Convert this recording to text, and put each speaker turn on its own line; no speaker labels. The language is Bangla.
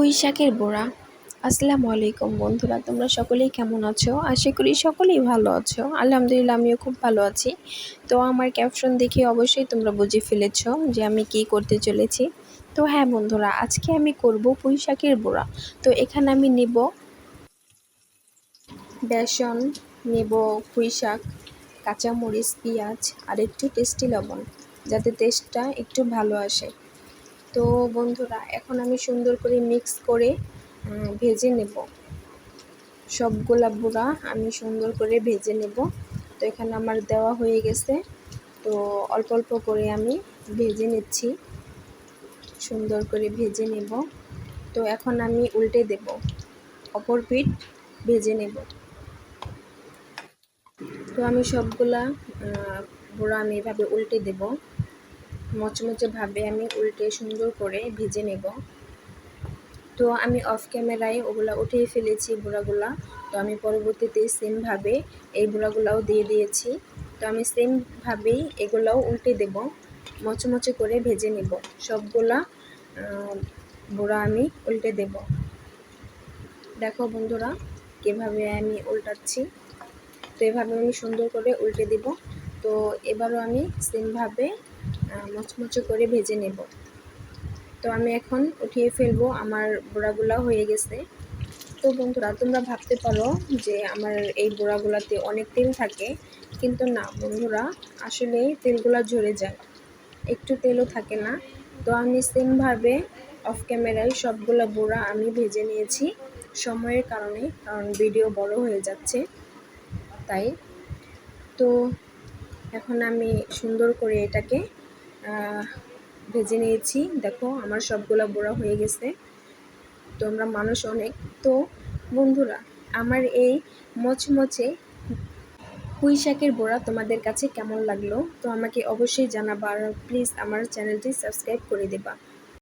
পুঁই শাকের বড়া। আসসালামু আলাইকুম বন্ধুরা, তোমরা সকলেই কেমন আছো? আশা করি সকলেই ভালো আছো। আলহামদুলিল্লাহ, আমিও খুব ভালো আছি। তো আমার ক্যাপশন দেখে অবশ্যই তোমরা বুঝে ফেলেছ যে আমি কি করতে চলেছি। তো হ্যাঁ বন্ধুরা, আজকে আমি করব পুঁই শাকের বড়া। তো এখানে আমি নেব বেসন, নেব পুঁই শাক কাঁচামরিচ, পেঁয়াজ, আর একটু টেস্টি লবণ, যাতে টেস্টটা একটু ভালো আসে। তো বন্ধুরা, এখন আমি সুন্দর করে মিক্স করে ভেজে নেব। সবগুলা বুড়া আমি সুন্দর করে ভেজে নেব। তো এখানে আমার দেওয়া হয়ে গেছে। তো অল্প অল্প করে আমি ভেজে নিচ্ছি। সুন্দর করে ভেজে নেব। তো এখন আমি উল্টে দেব। অপর পিঠ ভেজে নেব। তো আমি সবগুলা বুড়া আমি এভাবে উল্টে দেব। মচমচেভাবে আমি উল্টে সুন্দর করে ভেজে নেব। তো আমি অফ ক্যামেরায় ওগুলা উঠিয়ে ফেলেছি বুড়াগুলা। তো আমি পরবর্তীতে সেমভাবে এই বুড়াগুলাও দিয়ে দিয়েছি। তো আমি সেমভাবেই এগুলাও উল্টে দেব, মচমচে করে ভেজে নেব। সবগুলা বুড়া আমি উল্টে দেব। দেখো বন্ধুরা, কীভাবে আমি উল্টাচ্ছি। তো এভাবে আমি সুন্দর করে উল্টে দেব। তো এবারও আমি সেমভাবে মচমচে করে ভেজে নেব। তো আমি এখন উঠিয়ে ফেলব, আমার বোড়াগুলা হয়ে গেছে। তো বন্ধুরা, তোমরা ভাবতে পারো যে আমার এই বোড়াগুলাতে অনেক তেল থাকে, কিন্তু না বন্ধুরা, আসলে তেলগুলা ঝরে যায়। একটু তেলও থাকে না। তো আমি সেমভাবে অফ ক্যামেরায় সবগুলো বোড়া আমি ভেজে নিয়েছি সময়ের কারণে, কারণ ভিডিও বড় হয়ে যাচ্ছে, তাই। তো এখন আমি সুন্দর করে এটাকে ভেজে নিয়েছি। দেখো, আমার সবগুলো বড়া হয়ে গেছে। তোমরা মানুষ অনেক। তো, বন্ধুরা, আমার এই মচমচে পুঁই শাকের বড়া তোমাদের কাছে কেমন লাগল? তো আমাকে অবশ্যই জানাবা আর প্লিজ আমার চ্যানেলটি সাবস্ক্রাইব করে দেবা।